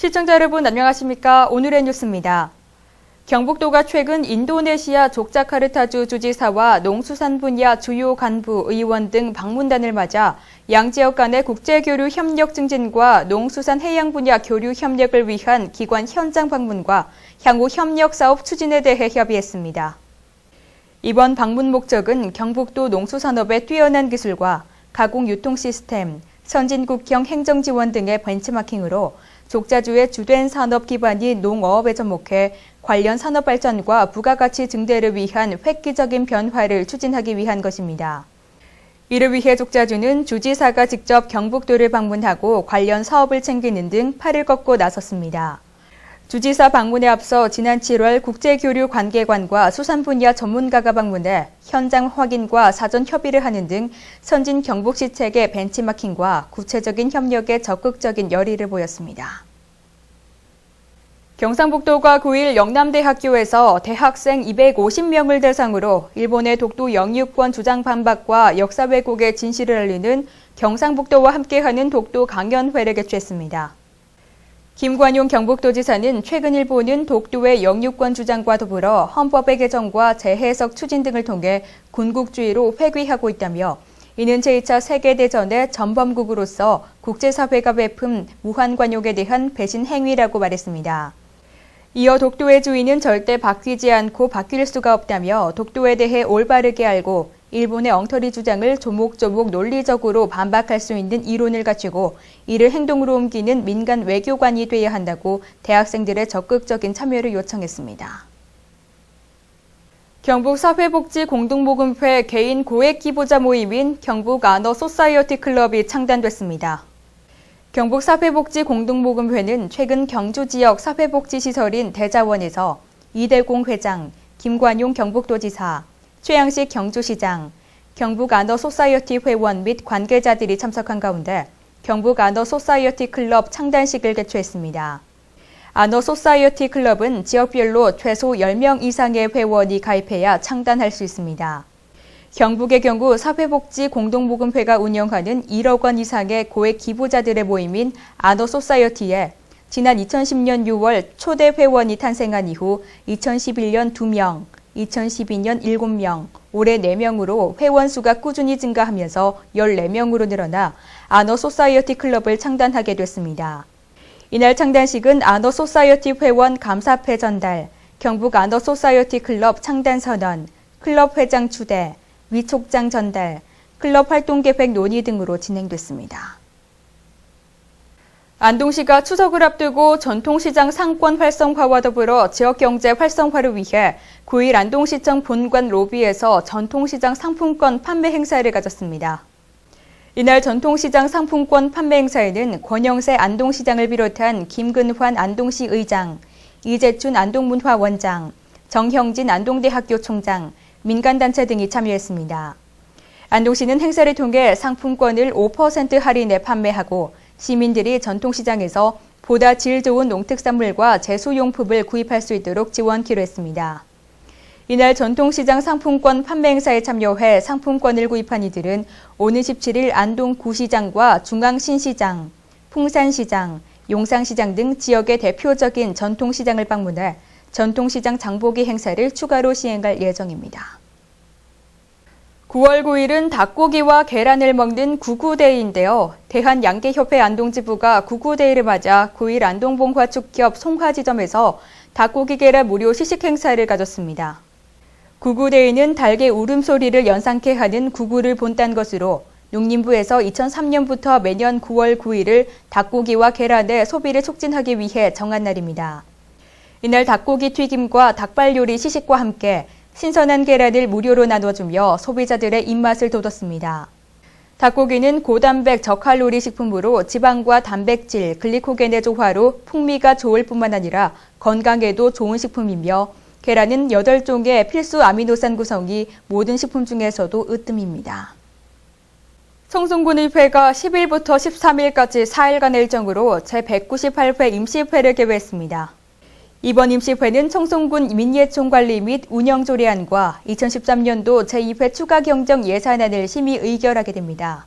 시청자 여러분 안녕하십니까? 오늘의 뉴스입니다. 경북도가 최근 인도네시아 족자카르타주 주지사와 농수산 분야 주요 간부, 의원 등 방문단을 맞아 양 지역 간의 국제교류 협력 증진과 농수산 해양 분야 교류 협력을 위한 기관 현장 방문과 향후 협력 사업 추진에 대해 협의했습니다. 이번 방문 목적은 경북도 농수산업의 뛰어난 기술과 가공 유통 시스템, 선진국형 행정 지원 등의 벤치마킹으로 족자주의 주된 산업 기반이 농어업에 접목해 관련 산업 발전과 부가가치 증대를 위한 획기적인 변화를 추진하기 위한 것입니다. 이를 위해 족자주는 주지사가 직접 경북도를 방문하고 관련 사업을 챙기는 등 팔을 걷고 나섰습니다. 주지사 방문에 앞서 지난 7월 국제교류 관계관과 수산 분야 전문가가 방문해 현장 확인과 사전 협의를 하는 등 선진 경북 시 책의 벤치마킹과 구체적인 협력에 적극적인 열의를 보였습니다. 경상북도가 9일 영남대학교에서 대학생 250명을 대상으로 일본의 독도 영유권 주장 반박과 역사 왜곡의 진실을 알리는 경상북도와 함께하는 독도 강연회를 개최했습니다. 김관용 경북도지사는 최근 일본은 독도의 영유권 주장과 더불어 헌법의 개정과 재해석 추진 등을 통해 군국주의로 회귀하고 있다며 이는 제2차 세계대전의 전범국으로서 국제사회가 베푼 무한관용에 대한 배신 행위라고 말했습니다. 이어 독도의 주인은 절대 바뀌지 않고 바뀔 수가 없다며 독도에 대해 올바르게 알고 일본의 엉터리 주장을 조목조목 논리적으로 반박할 수 있는 이론을 갖추고 이를 행동으로 옮기는 민간 외교관이 되어야 한다고 대학생들의 적극적인 참여를 요청했습니다. 경북 사회복지공동모금회 개인 고액 기부자 모임인 경북 아너 소사이어티 클럽이 창단됐습니다. 경북 사회복지공동모금회는 최근 경주 지역 사회복지시설인 대자원에서 이대공 회장, 김관용 경북도지사, 최양식 경주시장, 경북 아너 소사이어티 회원 및 관계자들이 참석한 가운데 경북 아너 소사이어티 클럽 창단식을 개최했습니다. 아너 소사이어티 클럽은 지역별로 최소 10명 이상의 회원이 가입해야 창단할 수 있습니다. 경북의 경우 사회복지 공동모금회가 운영하는 1억 원 이상의 고액 기부자들의 모임인 아너 소사이어티에 지난 2010년 6월 초대 회원이 탄생한 이후 2011년 2명, 2012년 7명, 올해 4명으로 회원 수가 꾸준히 증가하면서 14명으로 늘어나 아너 소사이어티 클럽을 창단하게 됐습니다. 이날 창단식은 아너 소사이어티 회원 감사패 전달, 경북 아너 소사이어티 클럽 창단 선언, 클럽 회장 추대, 위촉장 전달, 클럽 활동 계획 논의 등으로 진행됐습니다. 안동시가 추석을 앞두고 전통시장 상권 활성화와 더불어 지역경제 활성화를 위해 9일 안동시청 본관 로비에서 전통시장 상품권 판매 행사를 가졌습니다. 이날 전통시장 상품권 판매 행사에는 권영세 안동시장을 비롯한 김근환 안동시 의장, 이재춘 안동문화원장, 정형진 안동대학교 총장, 민간단체 등이 참여했습니다. 안동시는 행사를 통해 상품권을 5% 할인에 판매하고 시민들이 전통시장에서 보다 질 좋은 농특산물과 제수용품을 구입할 수 있도록 지원키로 했습니다. 이날 전통시장 상품권 판매 행사에 참여해 상품권을 구입한 이들은 오는 17일 안동 구시장과 중앙신시장, 풍산시장, 용상시장 등 지역의 대표적인 전통시장을 방문해 전통시장 장보기 행사를 추가로 시행할 예정입니다. 9월 9일은 닭고기와 계란을 먹는 구구데이인데요. 대한양계협회 안동지부가 구구데이를 맞아 9일 안동봉화축협 송화지점에서 닭고기 계란 무료 시식 행사를 가졌습니다. 구구데이는 닭의 울음소리를 연상케 하는 구구를 본딴 것으로 농림부에서 2003년부터 매년 9월 9일을 닭고기와 계란의 소비를 촉진하기 위해 정한 날입니다. 이날 닭고기 튀김과 닭발 요리 시식과 함께 신선한 계란을 무료로 나눠주며 소비자들의 입맛을 돋웠습니다. 닭고기는 고단백 저칼로리 식품으로 지방과 단백질, 글리코겐의 조화로 풍미가 좋을 뿐만 아니라 건강에도 좋은 식품이며 계란은 8종의 필수 아미노산 구성이 모든 식품 중에서도 으뜸입니다. 청송군의회가 10일부터 13일까지 4일간 일정으로 제198회 임시회를 개회했습니다. 이번 임시회는 청송군 민예총관리 및 운영조례안과 2013년도 제2회 추가 경정 예산안을 심의 의결하게 됩니다.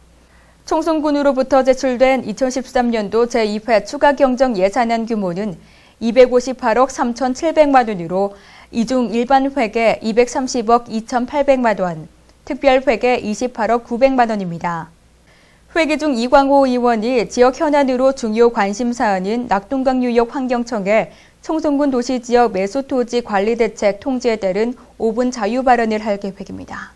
총선군으로부터 제출된 2013년도 제2회 추가 경정 예산안 규모는 258억 3,700만 원으로 이중 일반 회계 230억 2,800만 원, 특별 회계 28억 900만 원입니다. 회계 중 이광호 의원이 지역 현안으로 중요 관심 사안인 낙동강 유역 환경청에 청송군 도시지역 매수토지 관리대책 통지에 따른 5분 자유 발언을 할 계획입니다.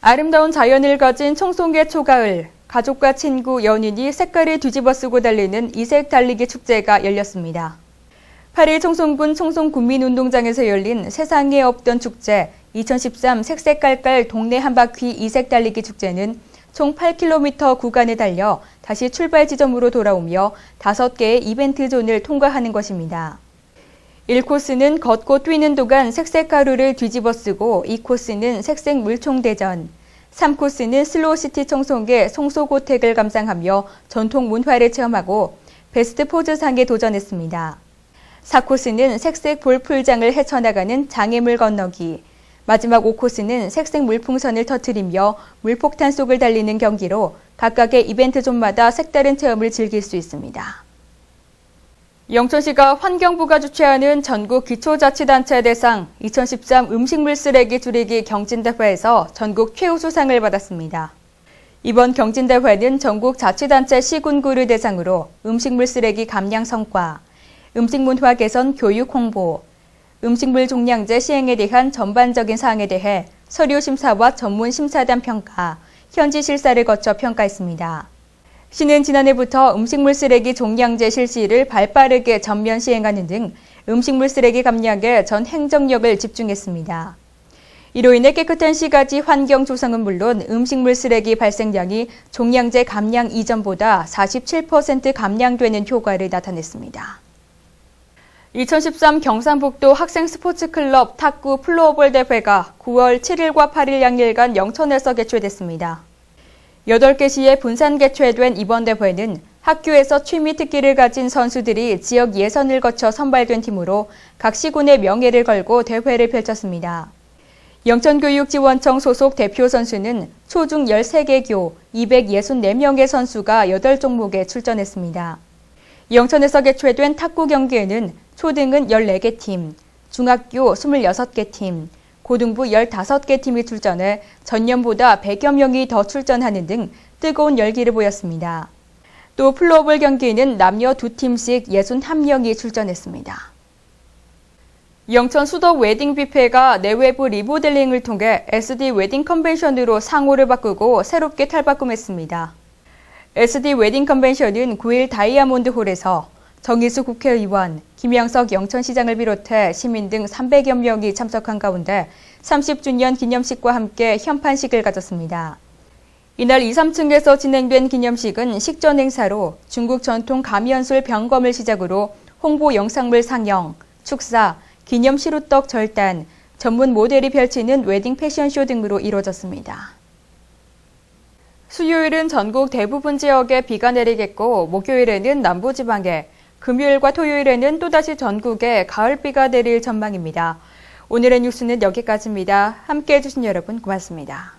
아름다운 자연을 가진 청송계 초가을, 가족과 친구, 연인이 색깔을 뒤집어 쓰고 달리는 이색 달리기 축제가 열렸습니다. 8일 청송군 청송군민운동장에서 열린 세상에 없던 축제 2013 색색깔깔 동네 한바퀴 이색 달리기 축제는 총 8km 구간을 달려 다시 출발 지점으로 돌아오며 5개의 이벤트 존을 통과하는 것입니다. 1코스는 걷고 뛰는 동안 색색 가루를 뒤집어 쓰고 2코스는 색색 물총 대전, 3코스는 슬로우시티 청송의 송소고택을 감상하며 전통 문화를 체험하고 베스트 포즈상에 도전했습니다. 4코스는 색색 볼풀장을 헤쳐나가는 장애물 건너기, 마지막 5코스는 색색 물풍선을 터뜨리며 물폭탄 속을 달리는 경기로 각각의 이벤트 존마다 색다른 체험을 즐길 수 있습니다. 영천시가 환경부가 주최하는 전국 기초자치단체 대상 2013 음식물 쓰레기 줄이기 경진대회에서 전국 최우수상을 받았습니다. 이번 경진대회는 전국 자치단체 시군구를 대상으로 음식물 쓰레기 감량 성과, 음식문화 개선 교육 홍보, 음식물 종량제 시행에 대한 전반적인 사항에 대해 서류 심사와 전문 심사단 평가, 현지 실사를 거쳐 평가했습니다. 시는 지난해부터 음식물 쓰레기 종량제 실시를 발빠르게 전면 시행하는 등 음식물 쓰레기 감량에 전 행정력을 집중했습니다. 이로 인해 깨끗한 시가지 환경 조성은 물론 음식물 쓰레기 발생량이 종량제 감량 이전보다 47% 감량되는 효과를 나타냈습니다. 2013 경상북도 학생 스포츠클럽 탁구 플로어볼 대회가 9월 7일과 8일 양일간 영천에서 개최됐습니다. 8개 시에 분산 개최된 이번 대회는 학교에서 취미 특기를 가진 선수들이 지역 예선을 거쳐 선발된 팀으로 각 시군의 명예를 걸고 대회를 펼쳤습니다. 영천교육지원청 소속 대표 선수는 초중 13개 교 264명의 선수가 8종목에 출전했습니다. 영천에서 개최된 탁구 경기에는 초등은 14개 팀, 중학교 26개 팀, 고등부 15개 팀이 출전해 전년보다 100여 명이 더 출전하는 등 뜨거운 열기를 보였습니다. 또 플로어볼 경기에는 남녀 두 팀씩 61명이 출전했습니다. 영천 수덕 웨딩 뷔페가 내외부 리모델링을 통해 SD 웨딩 컨벤션으로 상호를 바꾸고 새롭게 탈바꿈했습니다. SD 웨딩 컨벤션은 9일 다이아몬드 홀에서 정의수 국회의원, 김영석 영천시장을 비롯해 시민 등 300여 명이 참석한 가운데 30주년 기념식과 함께 현판식을 가졌습니다. 이날 2, 3층에서 진행된 기념식은 식전 행사로 중국 전통 가면술 병검을 시작으로 홍보 영상물 상영, 축사, 기념 시루떡 절단, 전문 모델이 펼치는 웨딩 패션쇼 등으로 이루어졌습니다. 수요일은 전국 대부분 지역에 비가 내리겠고 목요일에는 남부지방에 금요일과 토요일에는 또다시 전국에 가을비가 내릴 전망입니다. 오늘의 뉴스는 여기까지입니다. 함께 해주신 여러분 고맙습니다.